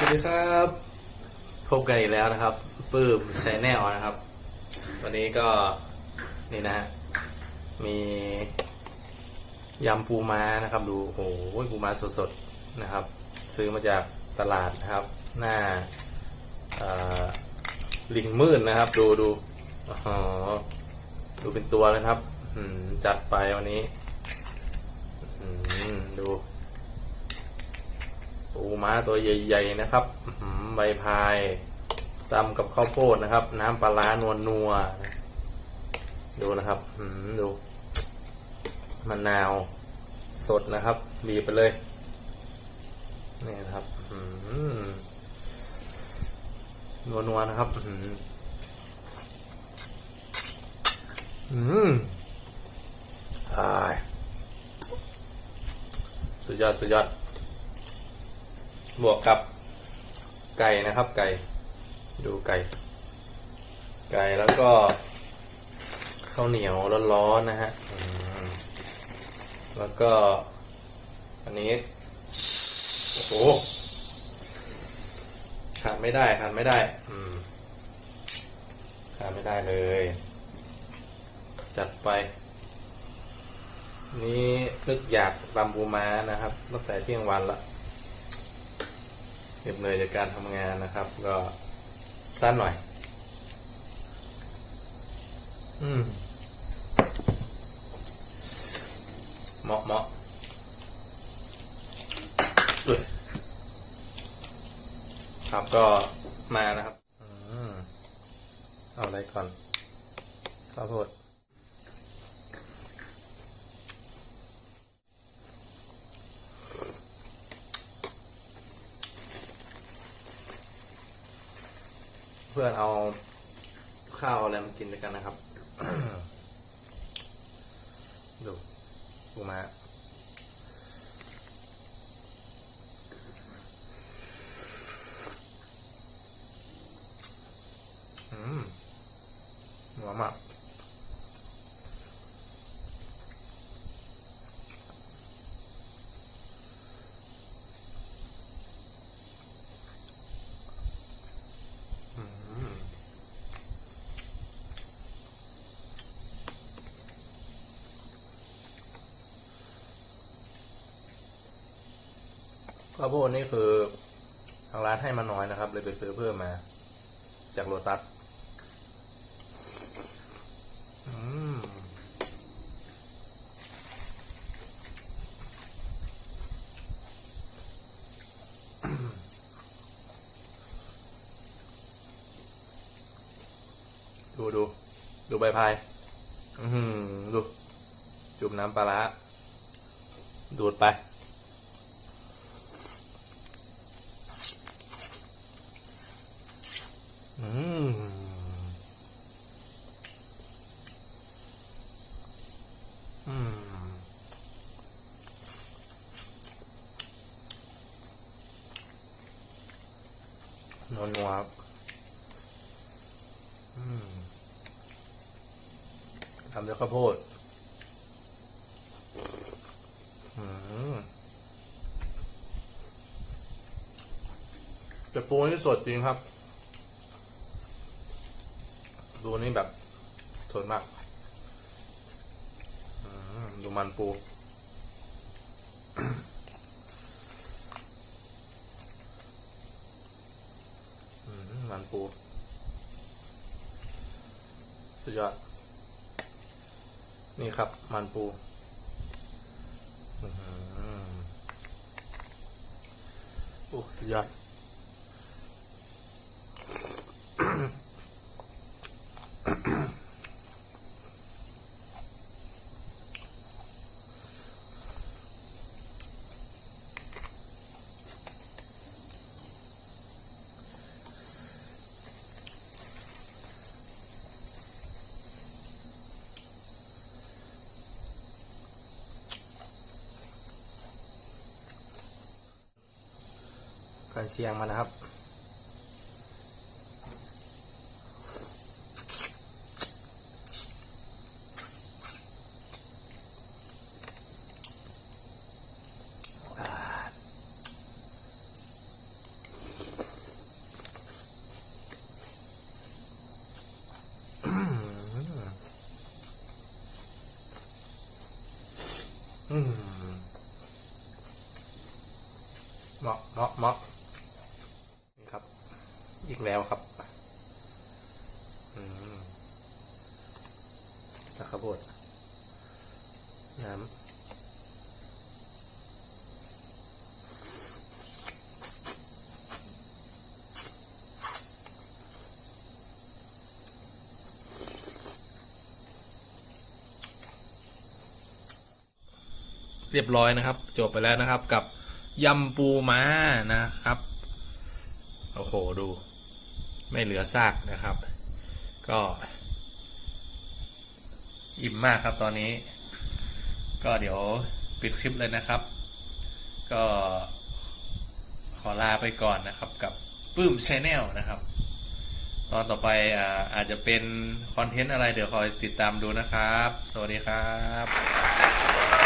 สวัสดีครับพบกันอีกแล้วนะครับปื้มชแนลนะครับ วันนี้ก็นี่นะฮะมียำปูม้านะครับ ดูโอ้โหปูม้าสดๆนะครับ ซื้อมาจากตลาดนะครับ หน้าเอ่อลิงมืดนะครับ ดูดูอ๋อดูเป็นตัวเลยครับจัดไปวันนี้ดู ปูม้าตัวใหญ่ๆนะครับใบพายตำกับข้าวโพดนะครับ น้ำปลาร้านวลนัวดูนะครับดูมะนาวสดนะครับ บีบไปเลย นี่นะครับอื้อหือนัวนะครับ อืมอ่ายสุดยอด สุดยอด บวกกับไก่นะครับไก่ ดูไก่ ไก่แล้วก็ข้าวเหนียวร้อนๆนะฮะแล้วก็ อันนี้ โอ้โหขาดไม่ได้ขาดไม่ได้ขาดไม่ได้เลย จัดไป นี่นึกอยากรำบูม้านะครับ ตั้งแต่เที่ยงวันละ เหน็ดเหนื่อยจากการทำงานนะครับ ก็สั้นหน่อย อืมเหมาะเหมาะดยครับก็มานะครับ อืม เอาอะไรก่อนข้าวโพด พื่อนเอาข้าวอะไรมากินด้วยกันนะครับ ดูปูมาอืมหอมมากอืม ข้าวโพดนี่คือทางร้านให้มาน้อยนะครับ เลยไปซื้อเพิ่มมา จากโลตัสดูดูดูใบพายอือหือดู จุ่มน้ำปลาร้าดูดไป อืมอืมนัวนัวๆครับทำด้วยข้าวโพดแต่ปูนี่สดจริงครับ ดูนี่แบบสดมากดูมันปูอืมมันปู สุดยอด นี่ครับ มันปูอื้อหือโอ้สุดยอด กันเชียงมานะครับ อ อืม เหมาะเหมาะเหมาะนี่ครับ อีกแล้วครับอืมนะครับบดน้ำ เรียบร้อยนะครับ จบไปแล้วนะครับกับยำปูม้านะครับ โอ้โหดู ไม่เหลือซากนะครับ ก็ อิ่มมากครับตอนนี้ ก็เดี๋ยวปิดคลิปเลยนะครับ ก็ขอลาไปก่อนนะครับกับปื้มชแนลนะครับ ตอนต่อไปอาอาจจะเป็นคอนเทนต์อะไรเดี๋ยวคอยติดตามดูนะครับ สวัสดีครับ